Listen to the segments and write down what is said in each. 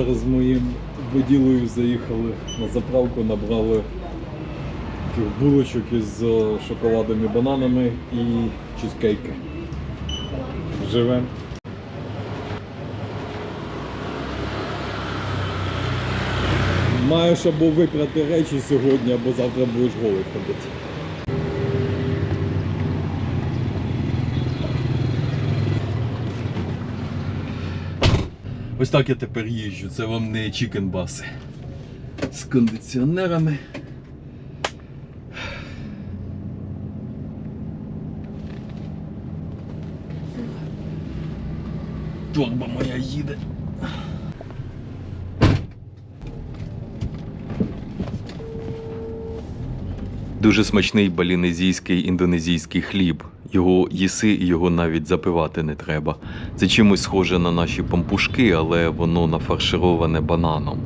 Зараз з моїм воділою заїхали на заправку, набрали таких булочок із е, шоколадом і бананами і чизкейки. Живем. Маєш або випрати речі сьогодні, або завтра будеш голий ходити. Ось так я тепер їжджу. Це вам не чікенбаси. З кондиціонерами. Торба моя їде. Дуже смачний балінезійський індонезійський хліб. Його їси і його навіть запивати не треба. Це чимось схоже на наші пампушки, але воно нафаршироване бананом.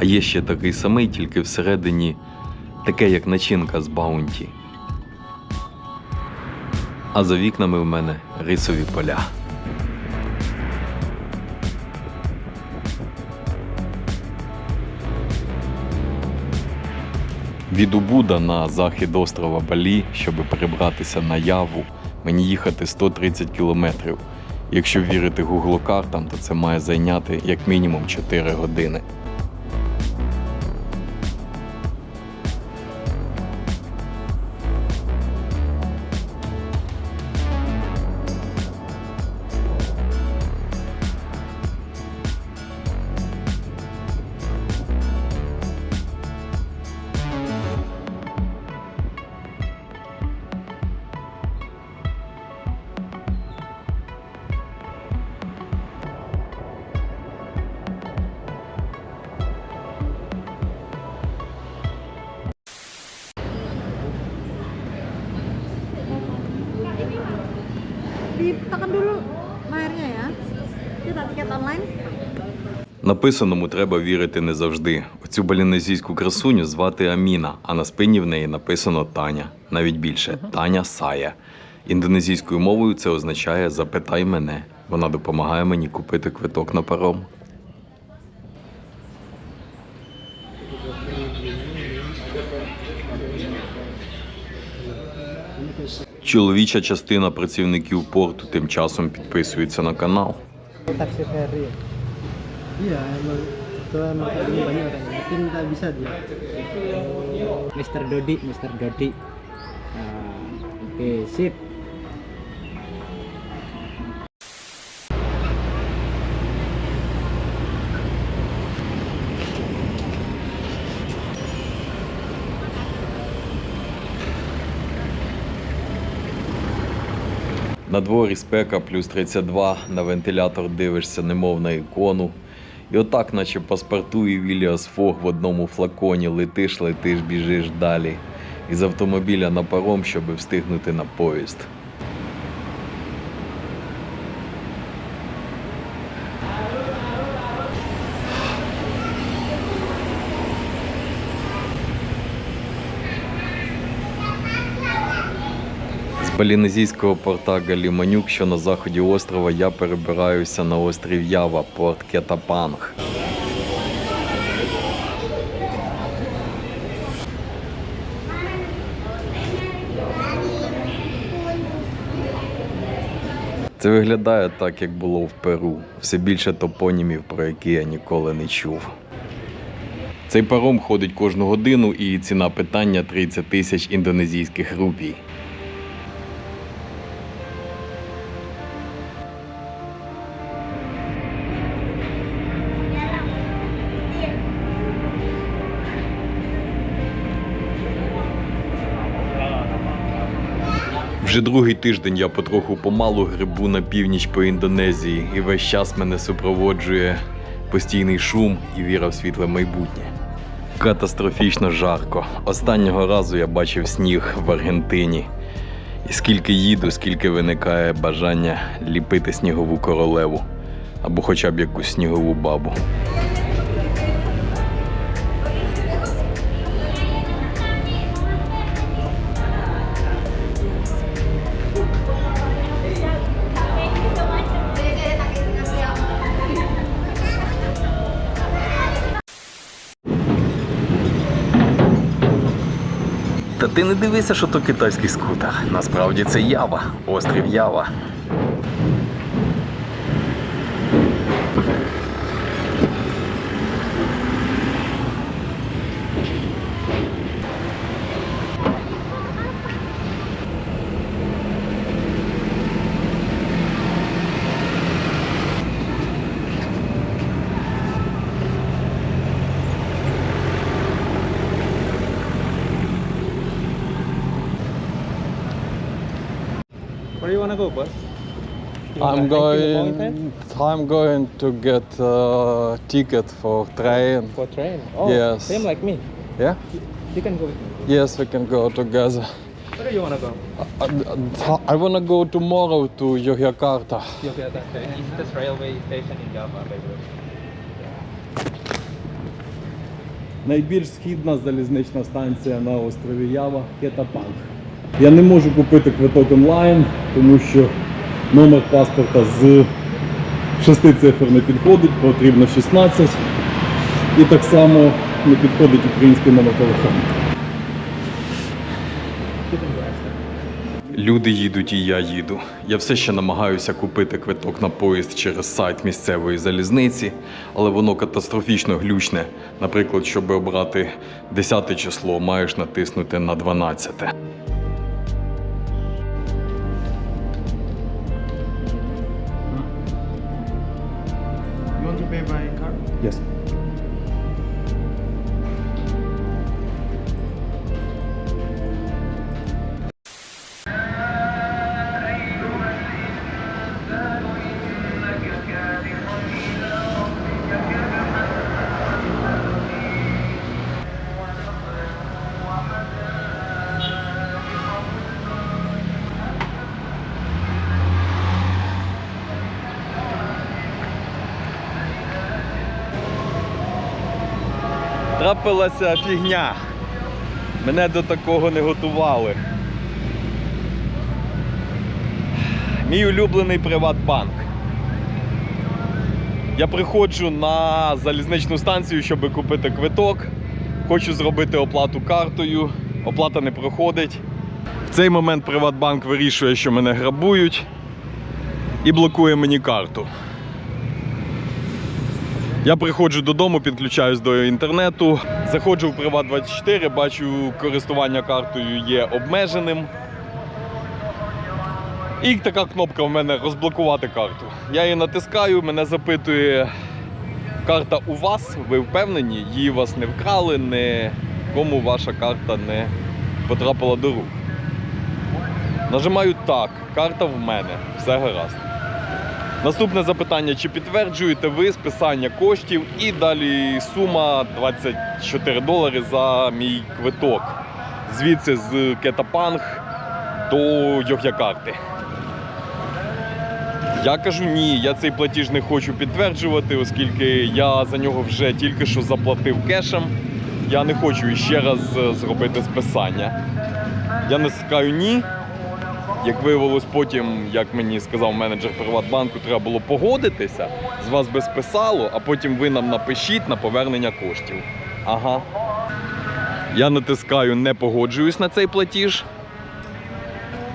А є ще такий самий, тільки всередині таке, як начинка з баунті. А за вікнами в мене рисові поля. Від Убуда на захід острова Балі, щоб перебратися на Яву, мені їхати 130 кілометрів. Якщо вірити гуглокартам, то це має зайняти як мінімум 4 години. Написаному треба вірити не завжди. Оцю балінезійську красуню звати Аміна, а на спині в неї написано Таня. Навіть більше Таня Сая. Індонезійською мовою це означає Запитай мене. Вона допомагає мені купити квиток на паром. Чоловіча частина працівників порту тим часом підписується на канал. Iya emang itu emang ini banyak orangnya mungkin tak bisa dia Mr. Dodi Mr. Dodi nah, oke okay, sip На дворі спека плюс 32, на вентилятор дивишся, немов на ікону. І отак, наче паспорту і Віліас Фог в одному флаконі, летиш, летиш, біжиш далі. Із автомобіля на паром, щоби встигнути на поїзд. З балінезійського порта Галіманюк, що на заході острова, я перебираюся на острів Ява, порт Кетапанг. Це виглядає так, як було в Перу. Все більше топонімів, про які я ніколи не чув. Цей паром ходить кожну годину, і ціна питання 30 тисяч індонезійських рупій. Вже другий тиждень я потроху помалу грибу на північ по Індонезії, і весь час мене супроводжує постійний шум і віра в світле майбутнє. Катастрофічно жарко. Останнього разу я бачив сніг в Аргентині. І скільки їду, скільки виникає бажання ліпити снігову королеву або хоча б якусь снігову бабу. Ти не дивися, що то китайський скутер. Насправді це Ява, острів Ява. go, boss? You I'm wanna hike in the mountain? going. I'm going to get a ticket for train. For train? Oh, Yes. same like me. Yeah. You can go with me. Yes, we can go together. Where do you want to go? I, I wanna go tomorrow to Yogyakarta. Yogyakarta. It's the railway station in Java, by the way. Найбільш східна залізнична станція на острові Ява Кетапанг. Я не можу купити квиток онлайн, тому що номер паспорта з шести цифр не підходить, потрібно 16. І так само не підходить український номер телефону. Люди їдуть і я їду. Я все ще намагаюся купити квиток на поїзд через сайт місцевої залізниці, але воно катастрофічно глючне. Наприклад, щоб обрати 10 число, маєш натиснути на 12. Yes. Трапилася фігня. Мене до такого не готували. Мій улюблений Приватбанк. Я приходжу на залізничну станцію, щоб купити квиток. Хочу зробити оплату картою. Оплата не проходить. В цей момент Приватбанк вирішує, що мене грабують і блокує мені карту. Я приходжу додому, підключаюсь до інтернету, заходжу в Приват24, бачу, користування картою є обмеженим. І така кнопка в мене розблокувати карту. Я її натискаю, мене запитує, карта у вас, ви впевнені, її вас не вкрали, нікому ваша карта не потрапила до рук. Нажимаю так, карта в мене, все гаразд. Наступне запитання: чи підтверджуєте ви списання коштів і далі сума 24 долари за мій квиток. Звідси з Кетапанг до Йогякарти. Я кажу ні, я цей платіж не хочу підтверджувати, оскільки я за нього вже тільки що заплатив кешем. Я не хочу іще раз е, зробити списання. Я натискаю ні. Як виявилось потім, як мені сказав менеджер Приватбанку, треба було погодитися, з вас би списало, а потім ви нам напишіть на повернення коштів. Ага. Я натискаю не погоджуюсь на цей платіж.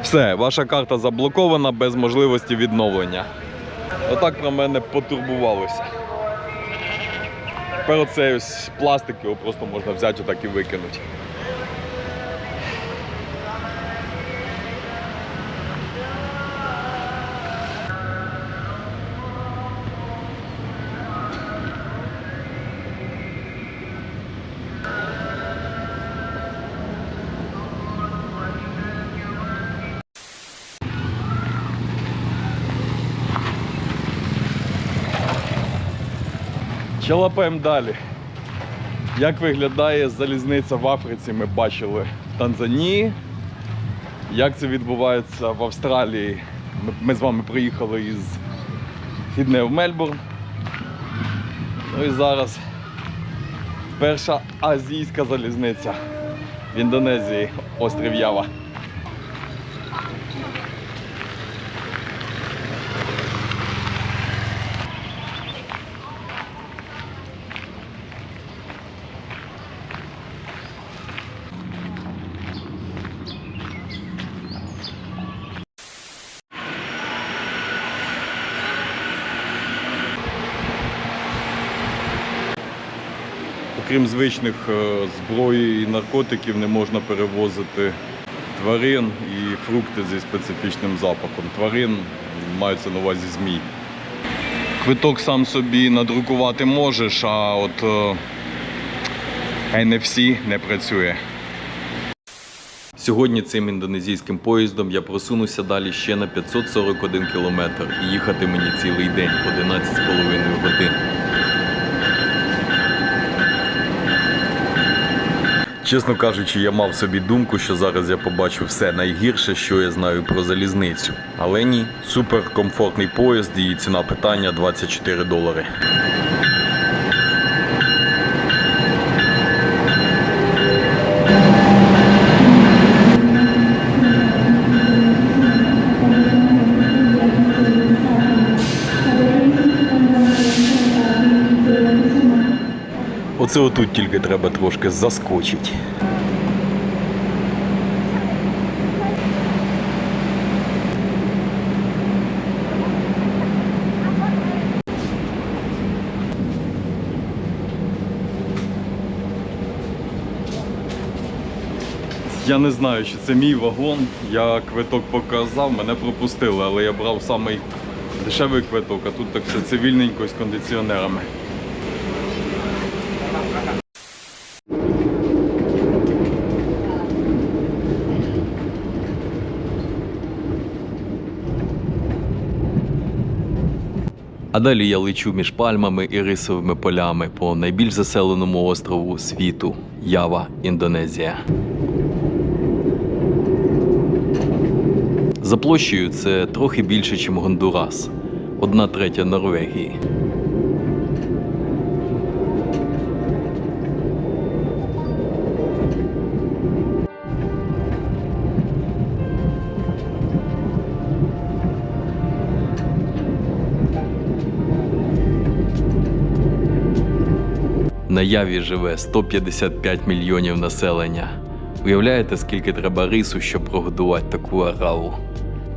Все, ваша карта заблокована без можливості відновлення. Отак про мене потурбувалося. Тепер оцей ось пластик його просто можна взяти отак і викинути. Чалапаємо далі. Як виглядає залізниця в Африці, ми бачили в Танзанії. Як це відбувається в Австралії? Ми, з вами приїхали із Сіднея в Мельбурн. Ну і зараз перша азійська залізниця в Індонезії, острів Ява. Окрім звичних е, зброї і наркотиків, не можна перевозити тварин і фрукти зі специфічним запахом. Тварин маються на увазі змій. Квиток сам собі надрукувати можеш, а от е, NFC не працює. Сьогодні цим індонезійським поїздом я просунуся далі ще на 541 кілометр і їхати мені цілий день 11,5 годин. Чесно кажучи, я мав собі думку, що зараз я побачу все найгірше, що я знаю про залізницю. Але ні, суперкомфортний поїзд і ціна питання 24 долари. Оце отут тільки треба трошки заскочити. Я не знаю, чи це мій вагон. Я квиток показав, мене пропустили, але я брав самий дешевий квиток, а тут так все цивільненько з кондиціонерами. Далі я лечу між пальмами і рисовими полями по найбільш заселеному острову світу Ява, Індонезія. За площею це трохи більше, ніж Гондурас, одна третя Норвегії. На Яві живе 155 мільйонів населення. Уявляєте, скільки треба рису, щоб прогодувати таку араву?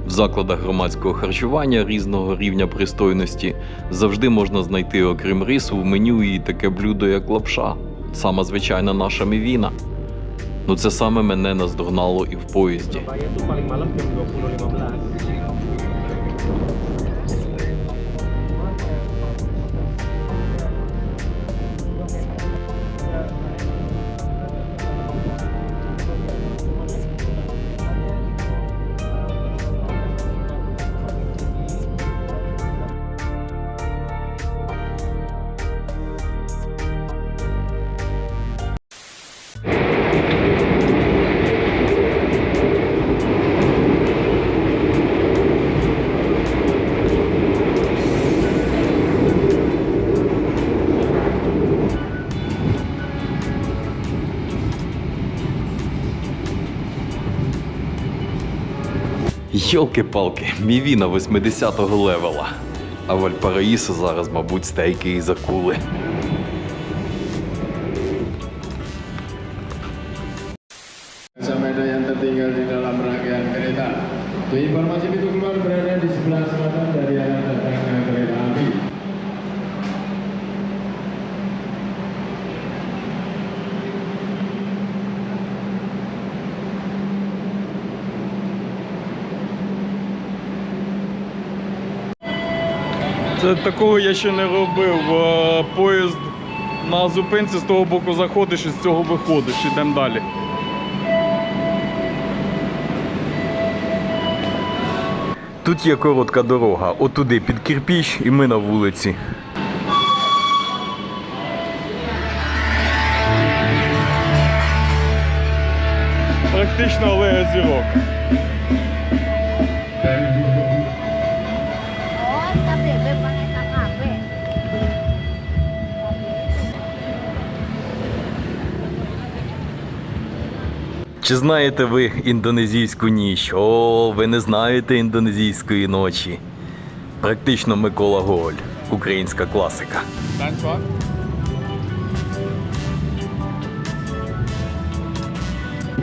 В закладах громадського харчування різного рівня пристойності завжди можна знайти, окрім рису, в меню і таке блюдо, як лапша, сама звичайна наша мівіна. Ну це саме мене наздогнало і в поїзді. Йолки-палки, мівіна 80-го левела. А в Альпараїсо зараз, мабуть, стейки і закули. Це такого я ще не робив. Поїзд на зупинці з того боку заходиш і з цього виходиш. Ідемо далі. Тут є коротка дорога, отуди під кирпіч і ми на вулиці. Практично алея зірок. Чи знаєте ви індонезійську ніч? О, ви не знаєте індонезійської ночі. Практично Микола Гоголь, українська класика.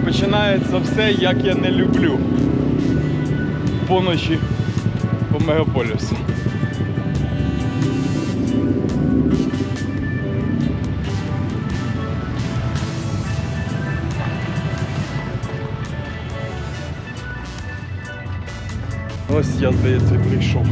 Починається все, як я не люблю. Поночі по мегаполісу. Ось я, здається, прийшов.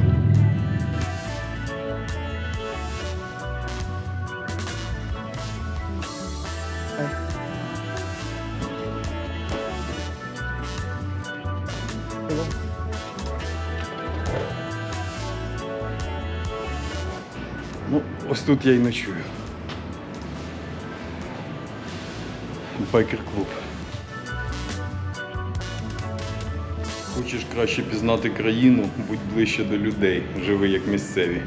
Ну, ось тут я і ночую. Байкер-клуб. Хочеш краще пізнати країну, будь ближче до людей, живи як місцеві.